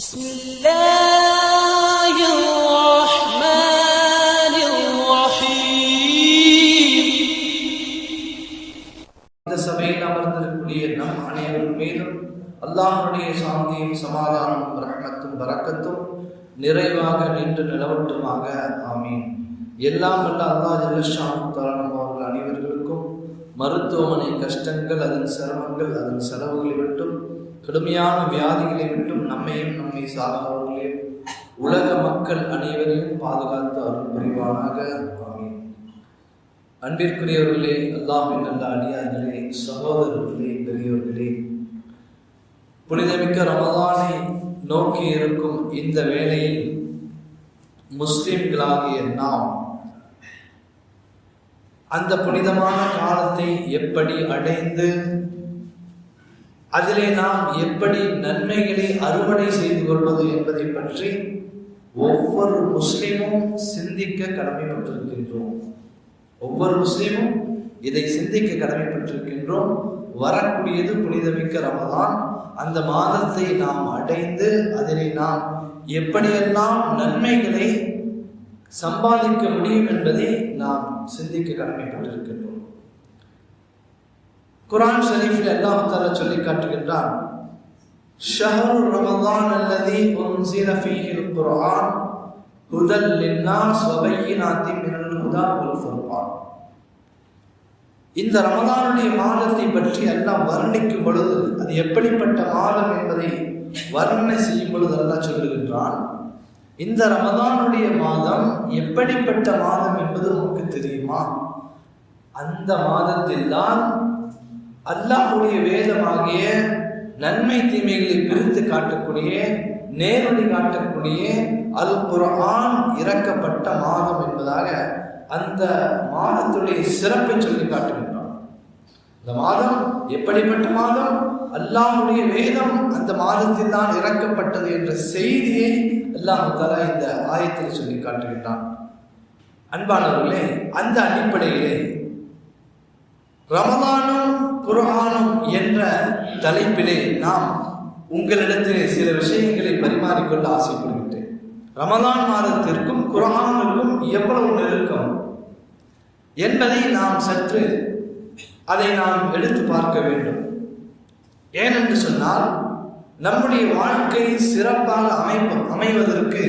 بسم الله الرحمن الرحيم இந்த சபையில் அமர்ந்திருக்கக்கூடிய நம் அனைவரும் மீதும் அல்லாஹ்வுடைய சாந்தியும் சமாதானமும் ரஹ்மத்தும் பரக்கத்தும் நிறைவாக நின்று நிலவட்டுமாக ஆமீன் எல்லாம் வல்ல அல்லாஹ் ஜல்லஷான் தாரணம் அவர்கள் அனைவர்களுக்கும் மருத்துவமனை கஷ்டங்கள் அதன் சிரமங்கள் அதன் செலவுகளை விட்டும் கடுமையான வியாதிகளை விட்டும் நம்மையும் நம்மை சார்ந்தவர்களையும் உலக மக்கள் அனைவரையும் பாதுகாத்து அருள் புரிவானாக. ஆமீன். அன்பிற்குரியவர்களே அல்லாஹின் நல்ல அடியார்களே சகோதரர்களே பெரியவர்களே புனிதமிக்க ரமதானை நோக்கி இருக்கும் இந்த வேளையில் முஸ்லிம்களாகிய நாம் அந்த புனிதமான காலத்தை எப்படி அடைந்து அதிலே நாம் எப்படி நன்மைகளை அறுவடை செய்து கொள்வது என்பதை பற்றி ஒவ்வொரு முஸ்லீமும் சிந்திக்க கடமைப்பட்டிருக்கின்றோம். ஒவ்வொரு முஸ்லீமும் இதை சிந்திக்க கடமைப்பட்டிருக்கின்றோம். வரக்கூடியது புனிதமிக்க ரமதான். அந்த மாதத்தை நாம் அடைந்து அதிலே நாம் எப்படியெல்லாம் நன்மைகளை சம்பாதிக்க முடியும் என்பதை நாம் சிந்திக்க கடமைப்பட்டிருக்கின்றோம். குரான் ஷரீஃபில் அல்லாஹ் தாலா சொல்லி காட்டுகின்றான் ஷஹரு ரமதான் அல்லதி உன்சில ஃபீஹில் குர்ஆன் ஹுதல் லின்னாஸ் வ மினல் ஹுதா வல் ஃபுர்கான். இந்த ரமதானுடைய மாதத்தை பற்றி எல்லாம் வர்ணிக்கும் பொழுது அது எப்படிப்பட்ட மாதம் என்பதை வர்ணனை செய்யும் பொழுது எல்லாம் சொல்லுகின்றான் இந்த ரமதானுடைய மாதம் எப்படிப்பட்ட மாதம் என்பது நமக்கு தெரியுமா? அந்த மாதத்தில் தான் அல்லாஹுடைய வேதமாகிய நன்மை தீமைகளை பிரித்து காட்டக்கூடிய நேரடி காட்டக்கூடிய அல் குரான் இறக்கப்பட்ட மாதம் என்பதாக அந்த மாதத்துடைய சிறப்பை சொல்லி காட்டுகின்றான். இந்த மாதம் எப்படிப்பட்ட மாதம்? அல்லாஹுடைய வேதம் அந்த மாதத்தில் தான் இறக்கப்பட்டது என்ற செய்தியை அல்லாஹு தலா இந்த ஆயத்தில் சொல்லி காட்டுகின்றான். அன்பானவர்களே அந்த அடிப்படையிலே ரமதானும் குரானும் என்ற தலைப்பிலே நாம் உங்களிடத்திலே சில விஷயங்களை பரிமாறிக்கொள்ள ஆசைப்படுகின்றேன். ரமதான் மாதத்திற்கும் குரானுக்கும் எவ்வளவு நெருக்கம்? என்பதை நாம் சற்று அதை நாம் எடுத்து பார்க்க வேண்டும். ஏனென்று சொன்னால் நம்முடைய வாழ்க்கை சிறப்பாக அமைப்பு அமைவதற்கு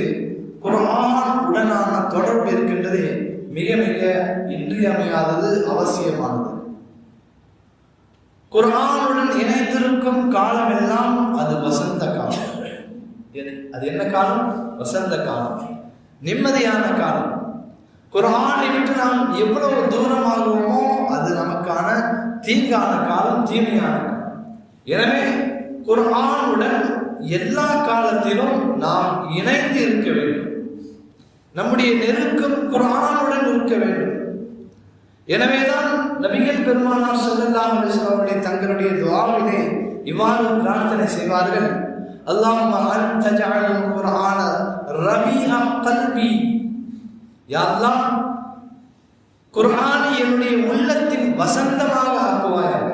குரான் உடனான தொடர்பு இருக்கின்றதே மிக மிக இன்றியமையாதது அவசியமானது. குரானுடன் இணைந்திருக்கும் காலம் எல்லாம் அது வசந்த காலம். அது என்ன காலம்? வசந்த காலம். நிம்மதியான காலம். குரானை விட்டு நாம் எவ்வளவு தூரமாகுவோமோ அது நமக்கான தீங்கான காலம் தீமையான எனவே குரானுடன் எல்லா காலத்திலும் நாம் இணைந்து இருக்க வேண்டும். நம்முடைய நெருக்கம் குரானுடன் இருக்க வேண்டும். எனவேதான் நபிகள் பெருமானார் ஸல்லல்லாஹு அலைஹி தங்களுடைய துவாவினை இவ்வாறு பிரார்த்தனை செய்வார்கள். அல்லாஹும்ம அன்த ஜஅலல் குர்ஆன ரபீஅ கல்பி. யா அல்லாஹ் குர்ஆனை என்னுடைய உள்ளத்தின் வசந்தமாக ஆக்குவாயாக.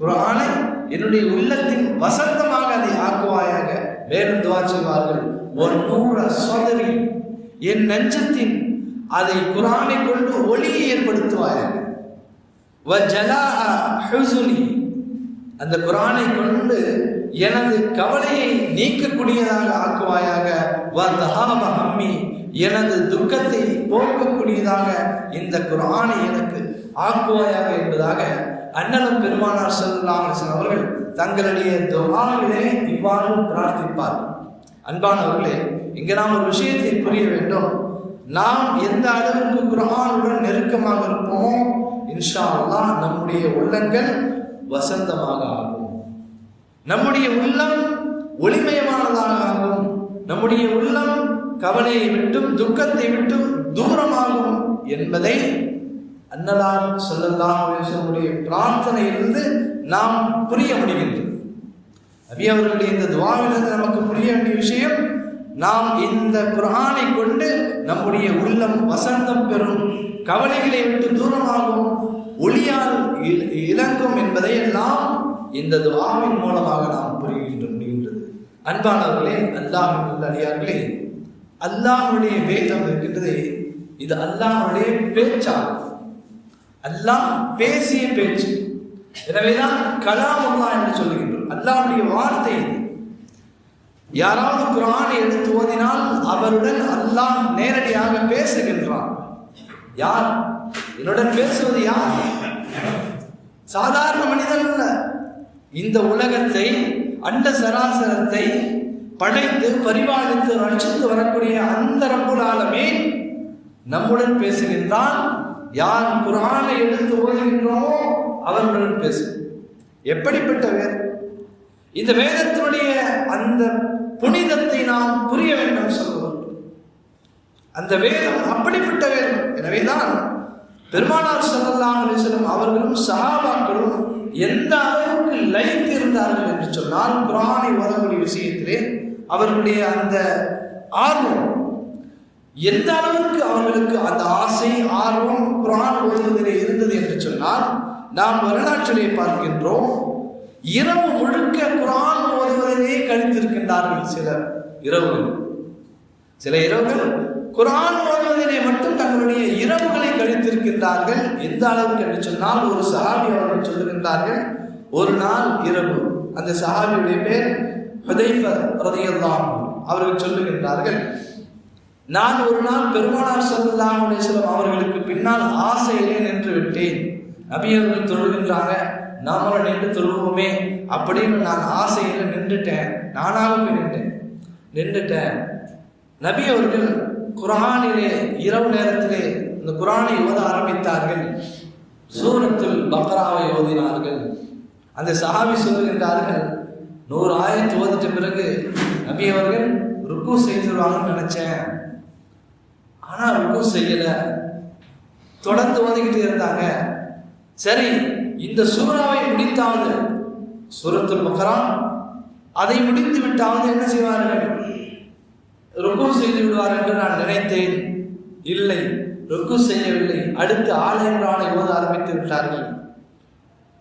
குர்ஆனை என்னுடைய உள்ளத்தின் வசந்தமாக அதை ஆக்குவாயாக. வேறு துவா செய்வார்கள். ஒரு நூற சோதரி என் நெஞ்சத்தின் அதை குரானை கொண்டு ஒளியை ஏற்படுத்துவாயாக அந்த குரானை கொண்டு எனது கவலையை நீக்கக்கூடியதாக ஆக்குவாயாக. வதஹாப ஹம்மி. எனது துக்கத்தை போக்கக்கூடியதாக இந்த குரானை எனக்கு ஆக்குவாயாக என்பதாக அண்ணலம் பெருமானார் ஸல்லல்லாஹு அவர்கள் தங்களுடைய துஆவிலே இவ்வாறு பிரார்த்திப்பார். அன்பானவர்களே இங்க நாம் ஒரு விஷயத்தை புரிய வேண்டும். நாம் எந்த அளவுக்கு குரானுடன் நெருக்கமாக இருப்போமோ இன்ஷா அல்லாஹ் நம்முடைய உள்ளங்கள் வசந்தமாக ஆகும். நம்முடைய உள்ளம் ஒளிமயமானதாக ஆகும். நம்முடைய உள்ளம் கவலையை விட்டும் துக்கத்தை விட்டும் தூரமாகும் என்பதை அன்னலார் சொல்லல்லாஹுடைய பிரார்த்தனையிலிருந்து நாம் புரிய முடிகின்றது. நபி அவர்களுடைய இந்த துவாவிலிருந்து நமக்கு புரிய வேண்டிய விஷயம் நாம் இந்த குரானை கொண்டு நம்முடைய உள்ளம் வசந்தம் பெறும் கவலைகளை விட்டு தூரமாகும் ஒளியால் இ- இலங்கும் என்பதை எல்லாம் இந்த துவாவின் மூலமாக நாம் புரிகின்றோம் முடிகின்றது அன்பானவர்களே அல்லாஹின் அடியார்களே அல்லாஹுடைய வேதம் இருக்கின்றது. இது அல்லாஹுடைய பேச்சாகும். அல்லாஹ் பேசிய பேச்சு. எனவேதான் கலாமுல்லா என்று சொல்லுகின்றோம். அல்லாஹுடைய வார்த்தை யாராவது குரானை எடுத்து ஓதினால் அவருடன் அல்லாஹ் நேரடியாக பேசுகின்றான். யார்? என்னுடன் பேசுவது யார்? சாதாரண மனிதன் அல்ல. இந்த உலகத்தை அண்ட சராசரத்தை படைத்து பரிபாலித்து ரட்சித்து வரக்கூடிய அந்த ரப்புலாலமே நம்முடன் பேசுகின்றான். யார் குரானை எடுத்து ஓதுகின்றோமோ அவர்களுடன் பேசும். எப்படிப்பட்ட வேதம்? இந்த வேதத்தினுடைய அந்த புனிதத்தை நாம் புரிய வேண்டும் சொல்லுவோம். அந்த வேதம் அப்படிப்பட்ட வேதம். எனவேதான் பெருமானார் ஸல்லல்லாஹு அலைஹி அவர்களும் சகாபாக்களும் எந்த அளவுக்கு லைத்து இருந்தார்கள் என்று சொன்னால் குரானை ஓதக்கூடிய விஷயத்திலே அவர்களுடைய அந்த ஆர்வம் எந்த அளவுக்கு அவர்களுக்கு அந்த ஆசை ஆர்வம் குரான் ஓதுவதிலே இருந்தது என்று சொன்னால் நாம் வரலாற்றிலே பார்க்கின்றோம் இரவு முழுக்க குரான் ஓதுவதையே கழித்திருக்கின்றார்கள் சிலர். இரவுகள். சில இரவுகள் குரான் ஓதுவதிலே மட்டும் தங்களுடைய இரவுகளை கழித்திருக்கின்றார்கள் எந்த அளவுக்கு என்று சொன்னால் ஒரு சஹாபி அவர்கள் சொல்லுகின்றார்கள் ஒரு நாள் இரவு. அந்த சஹாபியுடைய பேர் ஹுதைஃபர் ரதியல்லாஹு அவர்கள் சொல்லுகின்றார்கள் நான் ஒரு நாள் பெருமானார் ஸல்லல்லாஹு அலைஹி அவர்களுக்கு பின்னால் ஆசையிலே நின்று விட்டேன். நபி அவர்கள் தொழுகின்றாங்க நாமளும் நின்று தொழுவோமே அப்படின்னு நான் ஆசையில் நின்றுட்டேன். நானாகவும் நின்றேன். நின்றுட்டேன். நபி அவர்கள் குரானிலே இரவு நேரத்திலே இந்த குரானை ஓத ஆரம்பித்தார்கள். சூரத்தில் பக்ராவை ஓதினார்கள். அந்த சஹாபி சொல்லுகின்றார்கள் நூறு ஆயிரத்து ஓதிட்ட பிறகு நபி அவர்கள் ருக்கு செய்திருவாங்கன்னு நினைச்சேன். ஆனால் ருக்கு செய்யல. தொடர்ந்து ஓதிக்கிட்டு இருந்தாங்க. சரி இந்த சூறாவை முடித்தாவது சூரத்துல் பக்ரா அதை முடித்து விட்டாவது என்ன செய்வார்கள்? ருக்கு செய்து விடுவார் என்று நான் நினைத்தேன். இல்லை ருக்கு செய்யவில்லை. அடுத்து ஆலயம்ரானை ஓத ஆரம்பித்து விட்டார்கள்.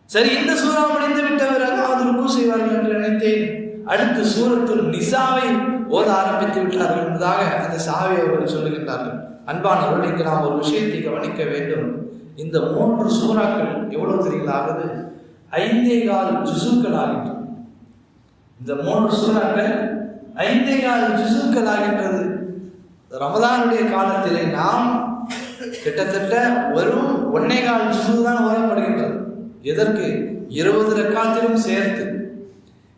சரி இந்த சூறா முடிந்து விட்ட பிறகு அது ருக்கு செய்வார்கள் என்று நினைத்தேன். அடுத்து சூரத்துல் நிசாவை ஓத ஆரம்பித்து விட்டார்கள் என்பதாக அந்த சாவை அவர்கள் சொல்லுகின்றார்கள். அன்பானவர்கள் இங்கு நாம் ஒரு விஷயத்தை கவனிக்க வேண்டும். இந்த மூன்று சூறாக்கள் எவ்வளவு தெரியுங்களா? ஆகுது ஐந்தே கால் ஜுசுக்கள் ஆகின்றது இந்த மூன்று சூறாக்கள் ஐந்தே கால் ஜுசுக்கள் ஆகின்றது ரமதானுடைய காலத்திலே நாம் கிட்டத்தட்ட வெறும் ஒன்னே கால் ஜிசு தான் ஓதப்படுகின்றது எதற்கு? இருபது ரக்காத்திலும் சேர்த்து.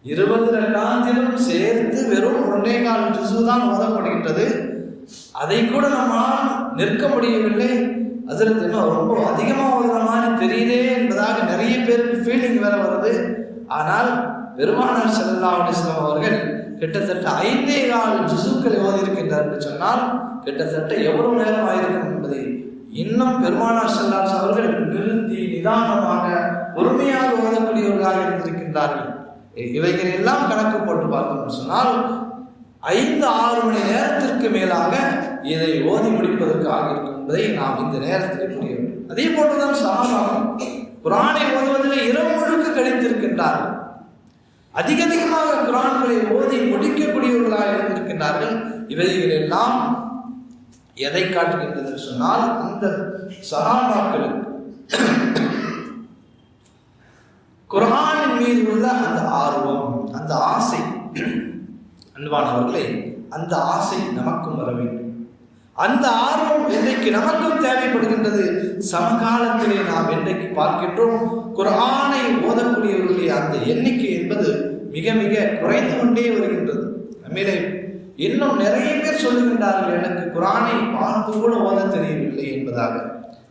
இருபது ரக்காத்திலும் சேர்த்து வெறும் ஒன்றே கால் ஜிசு தான் ஓதப்படுகின்றது. அதை கூட நம்மால் நிற்க முடியவில்லை. அதில் இன்னும் ரொம்ப அதிகமாக ஓதுற மாதிரி தெரியுதே என்பதாக நிறைய பேருக்கு ஃபீலிங் வேற வருது. ஆனால் பெருமானார் செல்லா அலிஸ்லாம் அவர்கள் கிட்டத்தட்ட ஐந்தே கால் ஜிசுக்களை ஓதியிருக்கின்றார் என்று சொன்னால் கிட்டத்தட்ட எவ்வளவு நேரம் ஆயிருக்கும் என்பதை இன்னும் பெருமானார் செல்லாஸ் அவர்கள் நிறுத்தி நிதானமாக பொறுமையாக ஓதக்கூடியவர்களாக இருந்திருக்கின்றார்கள். இவைகள் எல்லாம் கணக்கு போட்டு பார்த்தோம்னு சொன்னால் ஐந்து ஆறு மணி நேரத்திற்கு மேலாக இதை ஓதி முடிப்பதற்கு ஆகியிருக்கும் என்பதை நாம் இந்த நேரத்தில் புரிய வேண்டும். அதே போன்றுதான் சஹாபாக்கள் குரானை ஓதுவதில் இரவு முழுக்க கழித்திருக்கின்றார்கள். அதிக அதிகமாக குரான்களை ஓதி முடிக்கக்கூடியவர்களாக இருந்திருக்கின்றார்கள். இவைகள் எல்லாம் எதை காட்டுகின்றது சொன்னால் அந்த சகாபாக்களுக்கு குரானின் மீது உள்ள அந்த ஆர்வம் அந்த ஆசை. அன்பானவர்களே அந்த ஆசை நமக்கும் வர வேண்டும். அந்த ஆர்வம் இன்றைக்கு நமக்கும் தேவைப்படுகின்றது? சமகாலத்திலே நாம் இன்றைக்கு பார்க்கின்றோம்? குரானை ஓதக்கூடியவர்களுடைய அந்த எண்ணிக்கை என்பது மிக மிக குறைந்து கொண்டே வருகின்றது. நம்மிலே இன்னும் நிறைய பேர் சொல்லுகின்றார்கள் எனக்கு குரானை பார்த்து கூட ஓத தெரியவில்லை என்பதாக.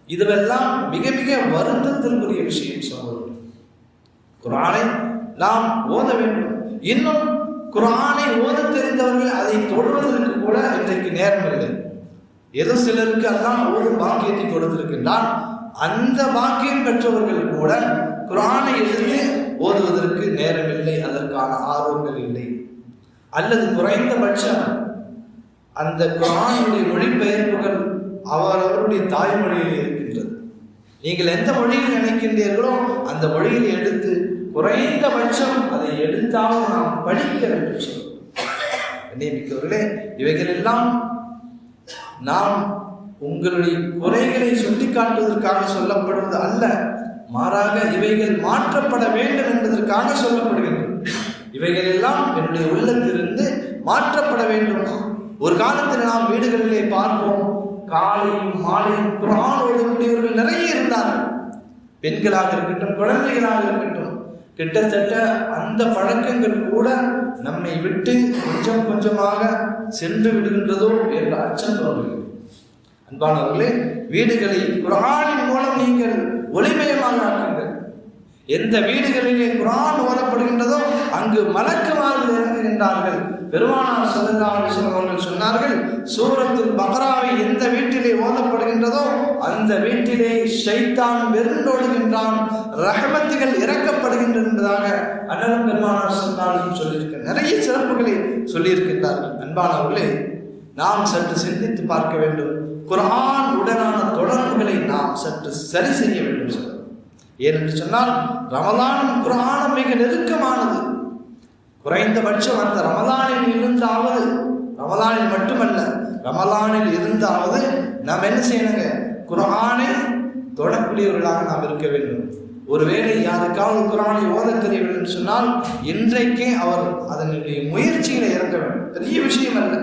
இதுவெல்லாம் மிக மிக வருத்தத்திற்குரிய விஷயம் சொல்வது குரானை நாம் ஓத வேண்டும். இன்னும் குரானை ஓத தெரிந்தவர்கள் அதை தொடுவதற்கு கூட இன்றைக்கு நேரம் இல்லை. ஏதோ சிலருக்கு அதான் ஒரு பாக்கியத்தை கொடுத்திருக்கின்றான்? அந்த பாக்கியம் பெற்றவர்கள் கூட குரானை எடுத்து ஓதுவதற்கு நேரம் இல்லை அதற்கான ஆர்வங்கள் இல்லை. அல்லது குறைந்தபட்சம் அந்த குரானுடைய மொழிபெயர்ப்புகள் அவரவருடைய தாய்மொழியில் இருக்கின்றது. நீங்கள் எந்த மொழியில் நினைக்கின்றீர்களோ அந்த மொழியில் எடுத்து குறைந்தபட்சம் அதை எடுத்தாவது நாம் படிக்க வேண்டும். நியமிக்கவர்களே இவைகள் எல்லாம் நாம் உங்களுடைய குறைகளை சுட்டிக்காட்டுவதற்காக சொல்லப்படுவது அல்ல. மாறாக இவைகள் மாற்றப்பட வேண்டும் என்பதற்காக சொல்லப்படுகின்றது இவைகள் எல்லாம் என்னுடைய உள்ளத்திலிருந்து மாற்றப்பட வேண்டும். ஒரு காலத்தில் நாம் வீடுகளிலே பார்ப்போம். காலையும் மாலையும் குரான் ஓடக்கூடியவர்கள் நிறைய இருந்தார்கள். பெண்களாக இருக்கட்டும் குழந்தைகளாக இருக்கட்டும் கிட்டத்தட்ட அந்த பழக்கங்கள் கூட நம்மை விட்டு கொஞ்சம் கொஞ்சமாக சென்று விடுகின்றதோ என்ற அச்சம் தோன்றுகிறது. அன்பானவர்களே வீடுகளை குரானின் மூலம் நீங்கள் ஒளிமயமாக ஆக்குங்கள். எந்த வீடுகளிலே குரான் ஓரப்படுகின்றதோ அங்கு மலக்குமார்கள் இறங்குகின்றார்கள். பெருமானார் ஸல்லல்லாஹு அலைஹி வஸல்லம் அவர்கள் சொன்னார்கள் சூரத்துல் பக்ராவை எந்த வீட்டிலே ஓதப்படுகின்றதோ அந்த வீட்டிலே ஷைத்தான் வெறுண்டோடுகின்றான் ரஹமத்துகள் இறக்கப்படுகின்றதாக அண்ணன் பெருமானார் சொன்னாலும் சொல்லியிருக்க நிறைய சிறப்புகளை சொல்லியிருக்கின்றார்கள். அன்பானவர்களே நாம் சற்று சிந்தித்து பார்க்க வேண்டும். குரான் உடனான தொடர்புகளை நாம் சற்று சரி செய்ய வேண்டும். சொல்லுங்கள் ஏனென்று சொன்னால் ரமதானம் குரானும் மிக நெருக்கமானது. குறைந்தபட்சம் அந்த ரமலானில் இருந்தாவது ரமலானில் மட்டுமல்ல ரமலானில் இருந்தாவது நாம் என்ன செய்யணுங்க? குரானை தொடக்கூடியவர்களாக நாம் இருக்க வேண்டும். ஒருவேளை யாருக்காவது குரானை ஓத தெரியவில்லை என்று சொன்னால் இன்றைக்கே அவர் அதனுடைய முயற்சிகளை இறங்க வேண்டும். பெரிய விஷயம் அல்ல.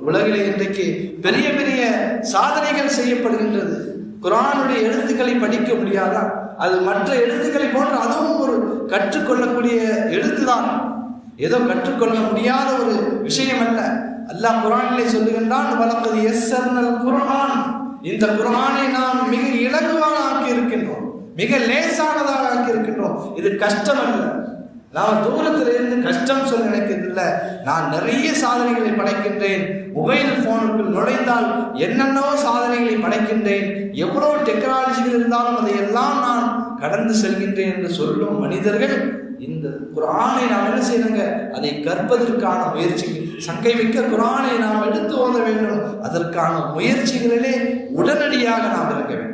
உலகிலே இன்றைக்கு பெரிய பெரிய சாதனைகள் செய்யப்படுகின்றது. குரானுடைய எழுத்துக்களை படிக்க முடியாதா? அது மற்ற எழுத்துக்களை போன்று அதுவும் ஒரு கற்றுக்கொள்ளக்கூடிய எழுத்து தான் ஏதோ கற்றுக்கொள்ள முடியாத ஒரு விஷயம் அல்ல. அல்லாஹ் குரானிலே சொல்லுகின்றான் வளர்ப்பது எஸ் குரான் இந்த குரானை நாம் மிக இலகுவான ஆக்கி இருக்கின்றோம் மிக லேசானதாக ஆக்கி இருக்கின்றோம் இது கஷ்டம் அல்ல. நான் தூரத்தில் இருந்து கஷ்டம் சொல்ல நினைக்கிறதில்ல. நான் நிறைய சாதனைகளை படைக்கின்றேன். மொபைல் போனுக்குள் நுழைந்தால் என்னென்னவோ சாதனைகளை படைக்கின்றேன். எவ்வளோ டெக்னாலஜிகள் இருந்தாலும் அதையெல்லாம் நான் கடந்து செல்கின்றேன் என்று சொல்லும் மனிதர்கள் இந்த குரானை நாம் என்ன செய்யணுங்க? அதை கற்பதற்கான முயற்சிகள் சங்கை மிக்க குரானை நாம் எடுத்து ஓத வேண்டும். அதற்கான முயற்சிகளிலே உடனடியாக நாம் இருக்க வேண்டும்.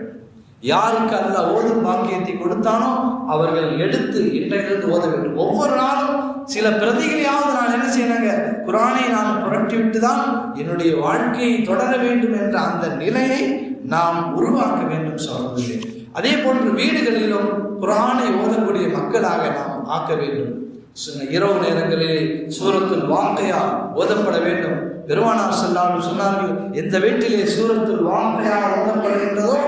யாருக்கு அல்ல ஓதும் பாக்கியத்தை கொடுத்தானோ அவர்கள் எடுத்து இன்றையிலிருந்து ஓத வேண்டும். ஒவ்வொரு நாளும் சில பிரதிகளையாவது நான் என்ன செய்யணுங்க? குரானை நான் புரட்டி விட்டு தான் என்னுடைய வாழ்க்கையை தொடர வேண்டும் என்ற அந்த நிலையை நாம் உருவாக்க வேண்டும் சொல்வது அதே போன்று வீடுகளிலும் குரானை ஓதக்கூடிய மக்களாக நாம் ஆக்க வேண்டும். சொன்ன இரவு நேரங்களில் சூரத்தில் வாங்கையா ஓதப்பட வேண்டும். பெருமானார் செல்லாமல் சொன்னார்கள் எந்த வீட்டிலே சூரத்தில் வாங்கையா ஓதப்படுகின்றதோ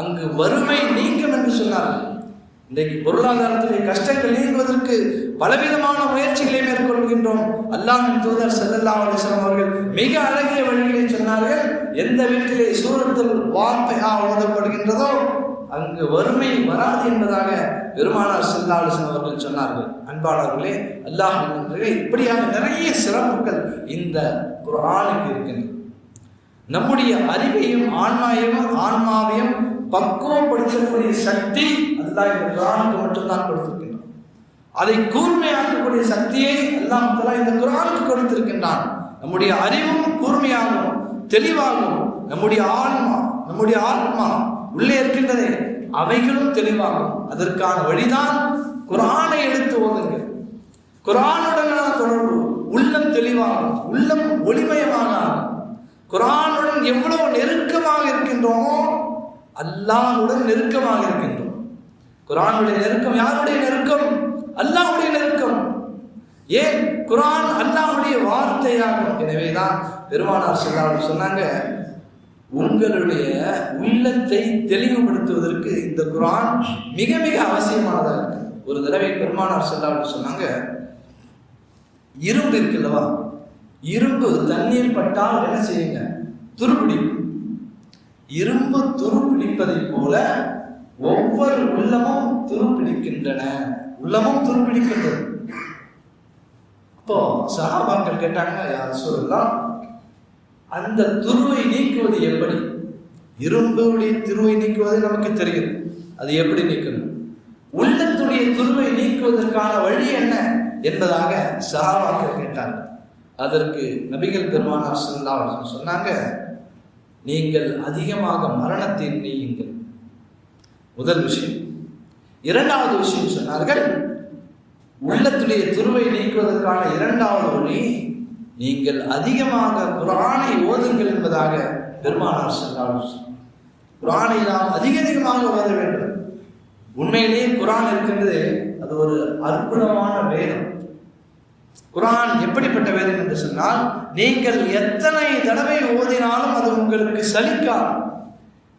அங்கு வறுமை நீங்கும் என்று சொன்னார்கள். இன்றைக்கு பொருளாதாரத்திலே கஷ்டங்கள் நீங்குவதற்கு பலவிதமான முயற்சிகளை மேற்கொள்கின்றோம். அல்லாஹின் தூதர் செல்லல்லா அலிஸ்லாம் அவர்கள் மிக அழகிய வழிகளை சொன்னார்கள் எந்த வீட்டிலே சூரத்தில் வார்த்தையா ஓதப்படுகின்றதோ அங்கு வறுமை வராது என்பதாக பெருமானார் செல்லா அவர்கள் சொன்னார்கள். அன்பாளர்களே அல்லாஹ் இப்படியாக நிறைய சிறப்புகள் இந்த குரானுக்கு இருக்கின்றன நம்முடைய அறிவையும் ஆன்மாவையும் ஆன்மாவையும் பக்குவப்படுத்தக்கூடிய சக்தி அல்லாஹ் இந்த குரானுக்கு மட்டும்தான் கொடுத்திருக்கின்றான். அதை கூர்மையாக்கக்கூடிய சக்தியை எல்லாம் தலா இந்த குரானுக்கு கொடுத்திருக்கின்றான். நம்முடைய அறிவும் கூர்மையாகவும் தெளிவாகவும் நம்முடைய ஆன்மா நம்முடைய ஆத்மா உள்ளே இருக்கின்றதே. அவைகளும் தெளிவாகும். அதற்கான வழிதான் குரானை எடுத்து ஓதுங்க குரானுடனான தொடர்பு. உள்ளம் தெளிவாகும். உள்ளம் ஒளிமயமாக குரானுடன் எவ்வளவு நெருக்கமாக இருக்கின்றோமோ அல்லாஹுடன் நெருக்கமாக இருக்கின்றோம். குரானுடைய நெருக்கம் யாருடைய நெருக்கம்? அல்லாஹுடைய நெருக்கம். ஏன்? குரான் அல்லாஹுடைய வார்த்தையாகும். எனவேதான் பெருமானார் சொல்லாமல் சொன்னாங்க உங்களுடைய உள்ளத்தை தெளிவுபடுத்துவதற்கு இந்த குரான் மிக மிக அவசியமானதாக இருக்கு. ஒரு தடவை பெருமானார் சொல்லாமல் சொன்னாங்க இரும்பு இருக்குல்லவா இரும்பு தண்ணீர் பட்டால் என்ன செய்யுங்க? துருப்பிடிக்கும். இரும்பு துருப்பிடிப்பதை போல ஒவ்வொரு உள்ளமும் துருப்பிடிக்கின்றன. உள்ளமும் துருப்பிடிக்கின்றது. அப்போ சகாபாக்கள் கேட்டாங்க யார் சொல்லலாம் அந்த துருவை நீக்குவது எப்படி? இரும்புடைய துருவை நீக்குவது நமக்கு தெரியும். அது எப்படி நீக்கணும்? உள்ளத்துடைய துருவை நீக்குவதற்கான வழி என்ன என்பதாக சகாபாக்கள் கேட்டார் அதற்கு நபிகள் பெருமானார் சொல்லா சொன்னாங்க நீங்கள் அதிகமாக மரணத்தை நீயுங்கள். முதல் விஷயம். இரண்டாவது விஷயம் சொன்னார்கள் உள்ளத்துடைய துருவை நீக்குவதற்கான இரண்டாவது வழி நீங்கள் அதிகமாக குரானை ஓதுங்கள் என்பதாக பெருமானார் சொன்னார். குரானை நாம் அதிக அதிகமாக ஓத வேண்டும். உண்மையிலேயே குரான் இருக்கின்றது அது ஒரு அற்புதமான வேதம். குரான் எப்படிப்பட்ட வேதம் என்று சொன்னால் நீங்கள் எத்தனை தடவை ஓதினாலும் அது உங்களுக்கு சலிக்காது.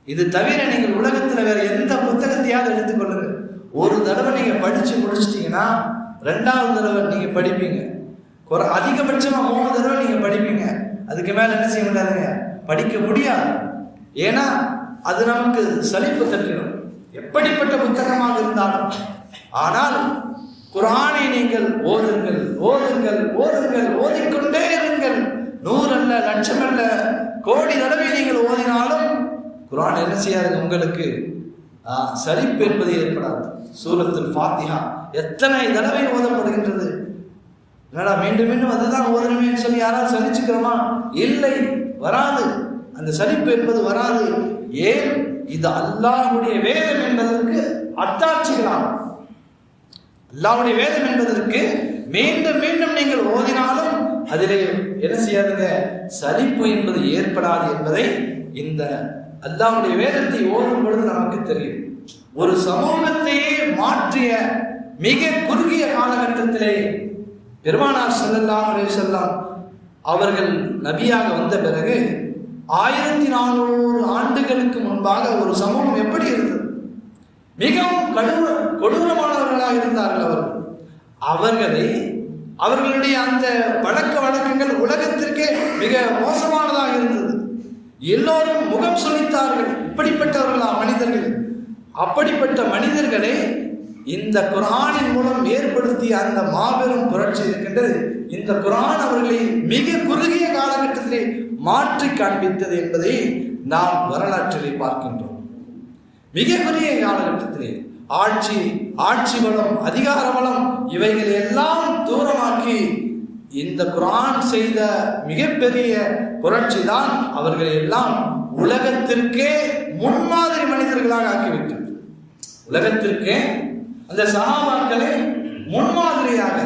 இது தவிர நீங்கள் உலகத்தில் வேற எந்த புத்தகத்தையாவது எடுத்துக்கொள்ளுங்க ஒரு தடவை நீங்க படிச்சு முடிச்சிட்டீங்கன்னா ரெண்டாவது தடவை நீங்க படிப்பீங்க. குறை அதிகபட்சமாக மூணு தடவை நீங்கள் படிப்பீங்க. அதுக்கு மேலே என்ன செய்ய முடியாதுங்க? படிக்க முடியாது. ஏன்னா அது நமக்கு சலிப்பு தட்டிடும். எப்படிப்பட்ட புத்தகமாக இருந்தாலும். ஆனால் குரானை நீங்கள் ஓதுங்கள் ஓதுங்கள் ஓதுங்கள் ஓதிக்கொண்டே இருங்கள். நூறு அல்ல லட்சம் அல்ல கோடி தடவை நீங்கள் ஓதினாலும் குரான் என்ன செய்யாது உங்களுக்கு? சலிப்பு என்பது ஏற்படாது. சூரத்தில் ஃபாத்திஹா எத்தனை தடவை ஓதப்படுகின்றது? என்னடா மீண்டும் மீண்டும் அதுதான் ஓதணுமேன்னு சொல்லி யாராவது சலிச்சுக்கிறோமா? இல்லை வராது. அந்த சலிப்பு என்பது வராது. ஏன்? இது அல்லாஹுடைய வேதம் என்பதற்கு அத்தாட்சிகளாகும் அல்லாவுடைய வேதம் என்பதற்கு மீண்டும் மீண்டும் நீங்கள் ஓதினாலும் அதிலே என்ன செய்யாதுங்க? சலிப்பு என்பது ஏற்படாது என்பதை இந்த அல்லாவுடைய வேதத்தை ஓதும் பொழுது நமக்கு தெரியும். ஒரு சமூகத்தையே மாற்றிய மிக குறுகிய காலகட்டத்திலே பெருமானார் செல்லல்லாம் அலைஹி அவர்கள் நபியாக வந்த பிறகு ஆயிரத்தி நானூறு ஆண்டுகளுக்கு முன்பாக ஒரு சமூகம் எப்படி இருந்தது? மிகவும் கடு கொடூரமானவர்களாக இருந்தார்கள் அவர்கள். அவர்களை அவர்களுடைய அந்த பழக்க வழக்கங்கள் உலகத்திற்கே மிக மோசமானதாக இருந்தது. எல்லோரும் முகம் சுழித்தார்கள் இப்படிப்பட்டவர்களா மனிதர்கள்? அப்படிப்பட்ட மனிதர்களை இந்த குரானின் மூலம் ஏற்படுத்திய அந்த மாபெரும் புரட்சி இருக்கின்றது. இந்த குரான் அவர்களை மிக குறுகிய காலகட்டத்திலே மாற்றி காண்பித்தது என்பதை நாம் வரலாற்றிலே பார்க்கின்றோம். மிக குறுகிய காலகட்டத்திலே ஆட்சி ஆட்சி வளம் அதிகார வளம் இவைகளை எல்லாம் தூரமாக்கி இந்த குரான் செய்த மிகப்பெரிய புரட்சி தான் அவர்களை எல்லாம் உலகத்திற்கே முன்மாதிரி மனிதர்களாக ஆக்கிவிட்டது. உலகத்திற்கே அந்த சகாபாக்களை முன்மாதிரியாக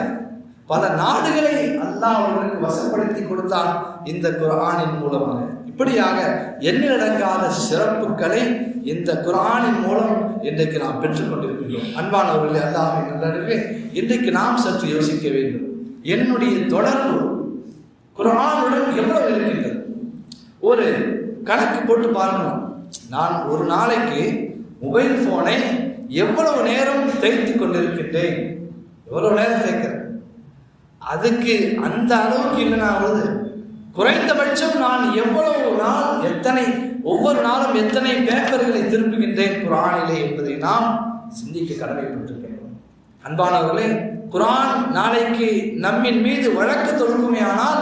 பல நாடுகளை அல்லாஹ் அவர்களுக்கு வசப்படுத்தி கொடுத்தான் இந்த குரானின் மூலமாக. இப்படியாக எண்ணிலடங்காத சிறப்புகளை இந்த குரானின் மூலம் இன்றைக்கு நாம் பெற்றுக்கொண்டிருக்கின்றோம் அன்பானவர்களே அல்லாஹின் நல்லறிவே இன்றைக்கு நாம் சற்று யோசிக்க வேண்டும். என்னுடைய தொடர்பு குரானுடன் எவ்வளவு இருக்கின்றது? ஒரு கணக்கு போட்டு பாருங்கள். நான் ஒரு நாளைக்கு மொபைல் ஃபோனை எவ்வளவு நேரம் தேய்த்து கொண்டிருக்கின்றேன்? எவ்வளவு நேரம் தேய்க்கிறேன்? அதுக்கு அந்த அளவுக்கு இல்லைனா வருது குறைந்தபட்சம் நான் எவ்வளவு நாள் எத்தனை ஒவ்வொரு நாளும் எத்தனை பேப்பர்களை திருப்புகின்றேன் குரானிலே என்பதை நாம் சிந்திக்க கடமைப்பட்டிருக்கிறோம் அன்பானவர்களே குரான் நாளைக்கு நம்மின் மீது வழக்கு தொடுக்குமே ஆனால்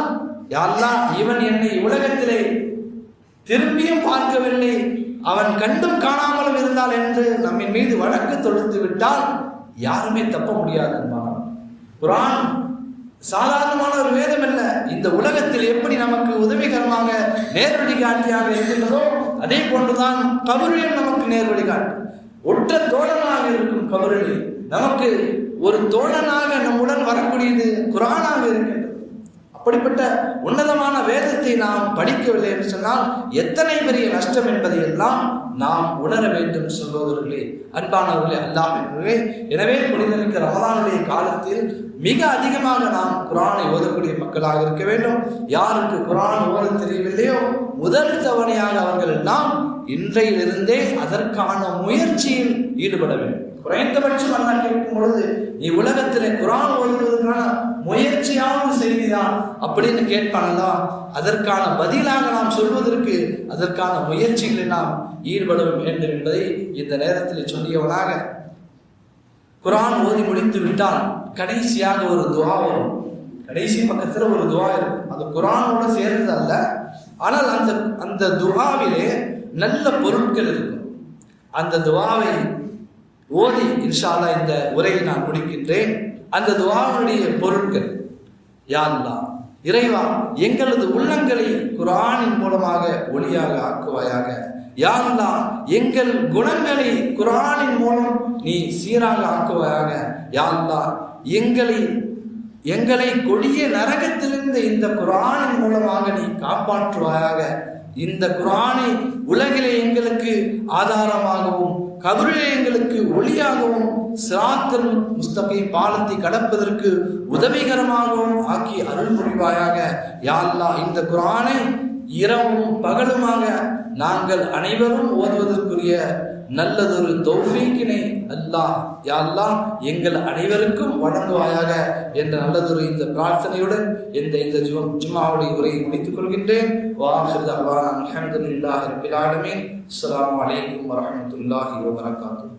யாரெல்லாம் இவன் என்னை உலகத்திலே திரும்பியும் பார்க்கவில்லை அவன் கண்டும் காணாமலும் இருந்தால் என்று நம்மின் மீது வழக்கு தொடுத்து விட்டால் யாருமே தப்ப முடியாது குரான் சாதாரணமான ஒரு வேதம் அல்ல. இந்த உலகத்தில் எப்படி நமக்கு உதவிகரமாக நேர்வழி காட்டியாக இருக்கின்றதோ அதே போன்றுதான் கபரியும் நமக்கு நேர்வழி வழிகாட்டு ஒற்ற தோழனாக இருக்கும் கபரில் நமக்கு ஒரு தோழனாக நம்முடன் வரக்கூடியது குரானாக இருக்கின்றது. அப்படிப்பட்ட உன்னதமான வேதத்தை நாம் படிக்கவில்லை என்று சொன்னால் எத்தனை பெரிய நஷ்டம் என்பதை எல்லாம் நாம் உணர வேண்டும் சகோதரர்களே அன்பானவர்களே அல்லாஹே எனவே புனிதமிக்க ரமதானுடைய காலத்தில் மிக அதிகமாக நாம் குரானை ஓதக்கூடிய மக்களாக இருக்க வேண்டும். யாருக்கு குரான் ஓத தெரியவில்லையோ முதல் தவணையாக அவர்கள் எல்லாம் இன்றையிலிருந்தே அதற்கான முயற்சியில் ஈடுபட வேண்டும். குறைந்தபட்சம் அண்ணா கேட்கும் பொழுது நீ உலகத்திலே குரான் ஓதுவதற்கான முயற்சியான செய்திதான் அப்படின்னு கேட்பானல்லா அதற்கான பதிலாக நாம் சொல்வதற்கு அதற்கான முயற்சிகளில் நாம் ஈடுபட வேண்டும் என்பதை இந்த நேரத்தில் சொல்லியவனாக குரான் ஓதி முடித்து விட்டால் கடைசியாக ஒரு துவா வரும். கடைசி பக்கத்தில் ஒரு துவா இருக்கும். அது குரானோட சேர்ந்தது அல்ல. ஆனால் அந்த அந்த துவாவிலே நல்ல பொருட்கள் இருக்கும். அந்த துவாவை ஓதி இன்ஷால்லா இந்த உரையை நான் முடிக்கின்றேன். அந்த துவாவுடைய பொருட்கள் யா இறைவா எங்களது உள்ளங்களை குரானின் மூலமாக ஒளியாக ஆக்குவாயாக. யா எங்கள் குணங்களை குரானின் மூலம் நீ சீராக ஆக்குவாயாக. யா எங்களை எங்களை கொடிய நரகத்திலிருந்து இந்த குரானின் மூலமாக நீ காப்பாற்றுவாயாக. இந்த குரானை உலகிலே எங்களுக்கு ஆதாரமாகவும் கபரிலே எங்களுக்கு ஒளியாகவும் சிராத்தன் முஸ்தகை பாலத்தை கடப்பதற்கு உதவிகரமாகவும் ஆக்கி அருள் புரிவாயாக இந்த குரானை இரவும் பகலுமாக நாங்கள் அனைவரும் ஓதுவதற்குரிய நல்லதொரு தௌஃபீக்கினை அல்லாஹ் யாரெல்லாம் எங்கள் அனைவருக்கும் வழங்குவாயாக என்ற நல்லதொரு இந்த பிரார்த்தனையுடன் இந்த இந்த ஜும் ஜும்மாவுடைய உரையை முடித்துக் கொள்கின்றேன். வாஹிர் அல்லாஹ் அல்ஹம்துலில்லாஹி ரப்பில் ஆலமீன். அஸ்ஸலாமு அலைக்கும் வரஹ்மத்துல்லாஹி வபரகாத்துஹு.